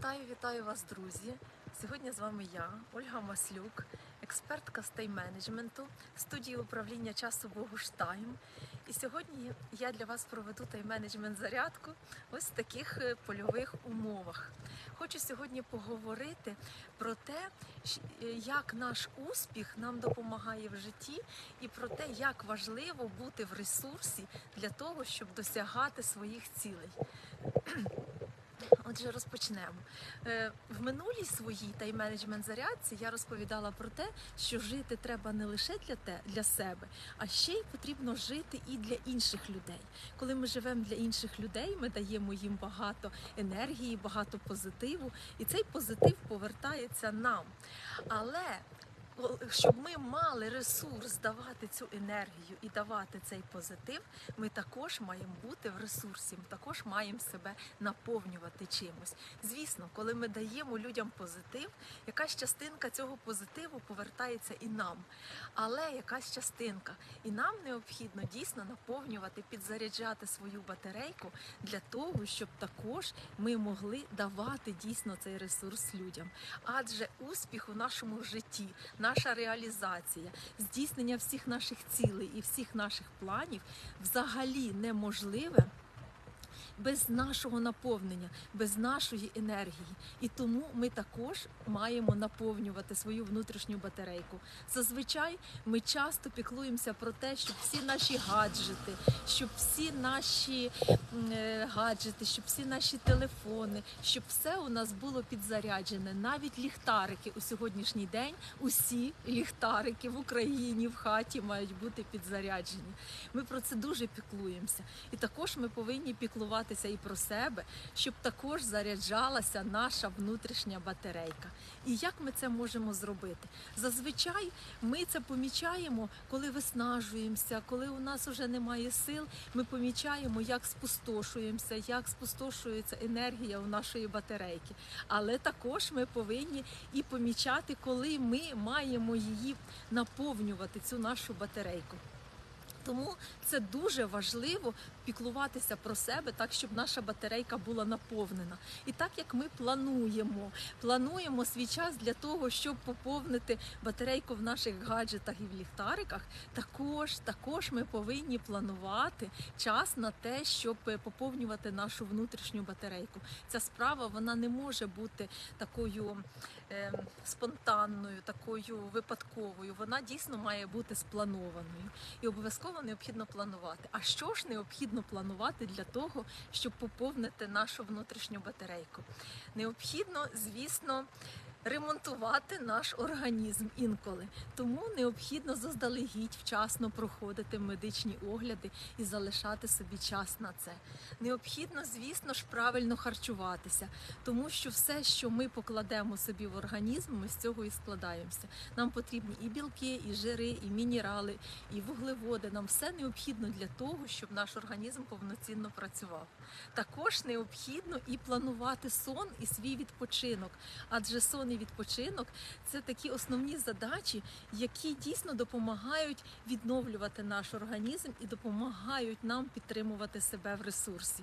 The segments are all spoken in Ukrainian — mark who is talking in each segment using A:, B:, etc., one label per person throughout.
A: Вітаю, вітаю вас, друзі! Сьогодні з вами я, Ольга Маслюк, експертка з тайм-менеджменту студії управління часу Богуштайм. І сьогодні я для вас проведу тайм-менеджмент зарядку ось в таких е, польових умовах. Хочу сьогодні поговорити про те, е, як наш успіх нам допомагає в житті, і про те, як важливо бути в ресурсі для того, щоб досягати своїх цілей. Отже, розпочнемо. Е, В минулій своїй тайм-менеджмент зарядці я розповідала про те, що жити треба не лише для те, для себе, а ще й потрібно жити і для інших людей. Коли ми живемо для інших людей, ми даємо їм багато енергії, багато позитиву, і цей позитив повертається нам. Але щоб ми мали ресурс давати цю енергію і давати цей позитив, ми також маємо бути в ресурсі, ми також маємо себе наповнювати чимось. Звісно, коли ми даємо людям позитив, якась частинка цього позитиву повертається і нам. Але якась частинка, і нам необхідно дійсно наповнювати, підзаряджати свою батарейку для того, щоб також ми могли давати дійсно цей ресурс людям. Адже успіх у нашому житті, наша реалізація, здійснення всіх наших цілей і всіх наших планів взагалі неможливе. Без нашого наповнення, без нашої енергії, і тому ми також маємо наповнювати свою внутрішню батарейку. Зазвичай ми часто піклуємося про те, щоб всі наші гаджети, щоб всі наші е, гаджети, щоб всі наші телефони, щоб все у нас було підзаряджене. Навіть ліхтарики у сьогоднішній день, усі ліхтарики в Україні в хаті мають бути підзаряджені. Ми про це дуже піклуємося. І також ми повинні піклуватися і про себе, щоб також заряджалася наша внутрішня батарейка. І як ми це можемо зробити? Зазвичай ми це помічаємо, коли виснажуємося, коли у нас вже немає сил. Ми помічаємо, як спустошуємося, як спустошується енергія у нашої батарейки. Але також ми повинні і помічати, коли ми маємо її наповнювати, цю нашу батарейку. Тому це дуже важливо піклуватися про себе так, щоб наша батарейка була наповнена. І так як ми плануємо, плануємо свій час для того, щоб поповнити батарейку в наших гаджетах і в ліхтариках, також, також ми повинні планувати час на те, щоб поповнювати нашу внутрішню батарейку. Ця справа вона не може бути такою е, спонтанною, такою випадковою. Вона дійсно має бути спланованою і обов'язково необхідно планувати. А що ж необхідно планувати для того, щоб поповнити нашу внутрішню батарейку? Необхідно, звісно. Ремонтувати наш організм інколи, тому необхідно заздалегідь вчасно проходити медичні огляди і залишати собі час на це. Необхідно, звісно ж, правильно харчуватися, тому що все, що ми покладемо собі в організм, ми з цього і складаємося. Нам потрібні і білки, і жири, і мінерали, і вуглеводи. Нам все необхідно для того, щоб наш організм повноцінно працював. Також необхідно і планувати сон і свій відпочинок, адже сон і відпочинок це такі основні задачі, які дійсно допомагають відновлювати наш організм і допомагають нам підтримувати себе в ресурсі.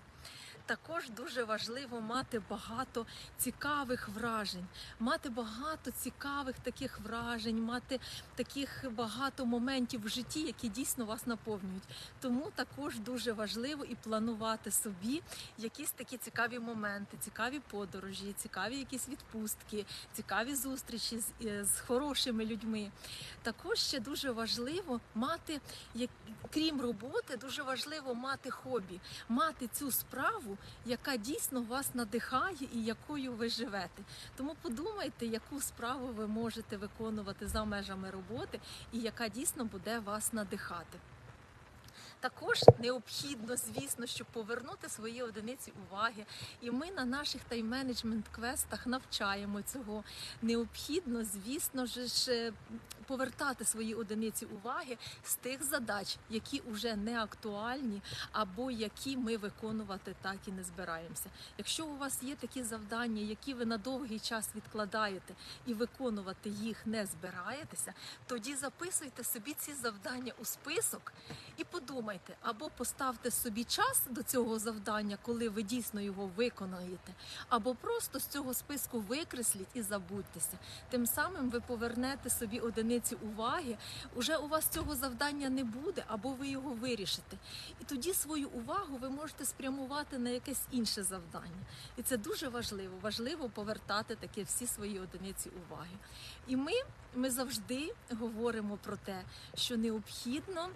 A: Також дуже важливо мати багато цікавих вражень, мати багато цікавих таких вражень, мати таких багато моментів в житті, які дійсно вас наповнюють. Тому також дуже важливо і планувати собі якісь такі цікаві моменти, цікаві подорожі, цікаві якісь відпустки, цікаві зустрічі з, е, з хорошими людьми. Також ще дуже важливо мати, як крім роботи, дуже важливо мати хобі, мати цю справу, яка дійсно вас надихає і якою ви живете. Тому подумайте, яку справу ви можете виконувати за межами роботи, і яка дійсно буде вас надихати. Також необхідно, звісно, щоб повернути свої одиниці уваги. І ми на наших тайм-менеджмент квестах навчаємо цього. Необхідно, звісно ж, повертати свої одиниці уваги з тих задач, які вже не актуальні, або які ми виконувати так і не збираємося. Якщо у вас є такі завдання, які ви на довгий час відкладаєте і виконувати їх не збираєтеся, тоді записуйте собі ці завдання у список і подумайте. Подумайте або поставте собі час до цього завдання, коли ви дійсно його виконаєте, або просто з цього списку викресліть і забудьтеся. Тим самим ви повернете собі одиниці уваги. Уже у вас цього завдання не буде, або ви його вирішите. І тоді свою увагу ви можете спрямувати на якесь інше завдання. І це дуже важливо. Важливо повертати такі всі свої одиниці уваги. І ми, ми завжди говоримо про те, що необхідно.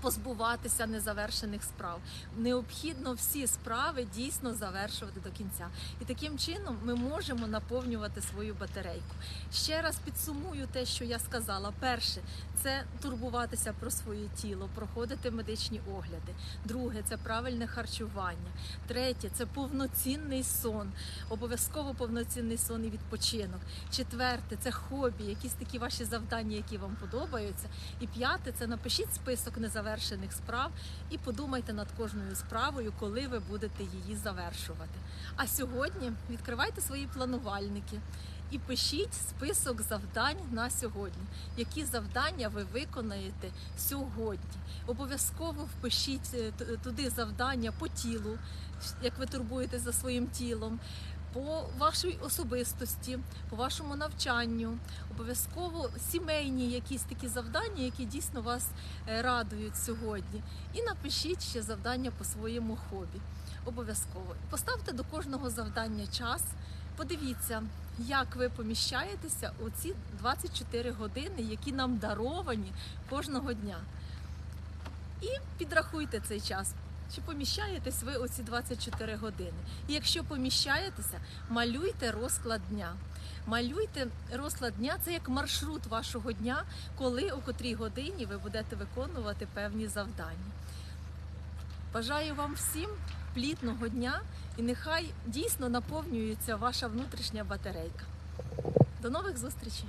A: Позбуватися незавершених справ необхідно всі справи дійсно завершувати до кінця, і таким чином ми можемо наповнювати свою батарейку. Ще раз підсумую те, що я сказала. Перше це турбуватися про своє тіло, проходити медичні огляди. Друге це правильне харчування. Третє це повноцінний сон, обов'язково повноцінний сон і відпочинок. Четверте це хобі, якісь такі ваші завдання, які вам подобаються. І п'яте це напишіть список незавершених справ і подумайте над кожною справою, коли ви будете її завершувати. А сьогодні відкривайте свої планувальники. І пишіть список завдань на сьогодні. Які завдання ви виконаєте сьогодні? Обов'язково впишіть е, туди завдання по тілу, як ви турбуєтесь за своїм тілом, по вашій особистості, по вашому навчанню. Обов'язково сімейні якісь такі завдання, які дійсно вас е, радують сьогодні. І напишіть ще завдання по своєму хобі. Обов'язково поставте до кожного завдання час. Подивіться, як ви поміщаєтеся у ці 24 години, які нам даровані кожного дня. І підрахуйте цей час. Чи поміщаєтесь ви у ці 24 години? І якщо поміщаєтеся, малюйте розклад дня. Малюйте розклад дня це як маршрут вашого дня, коли у котрій годині ви будете виконувати певні завдання. Бажаю вам всім плідного дня і нехай дійсно наповнюється ваша внутрішня батарейка. До нових зустрічей!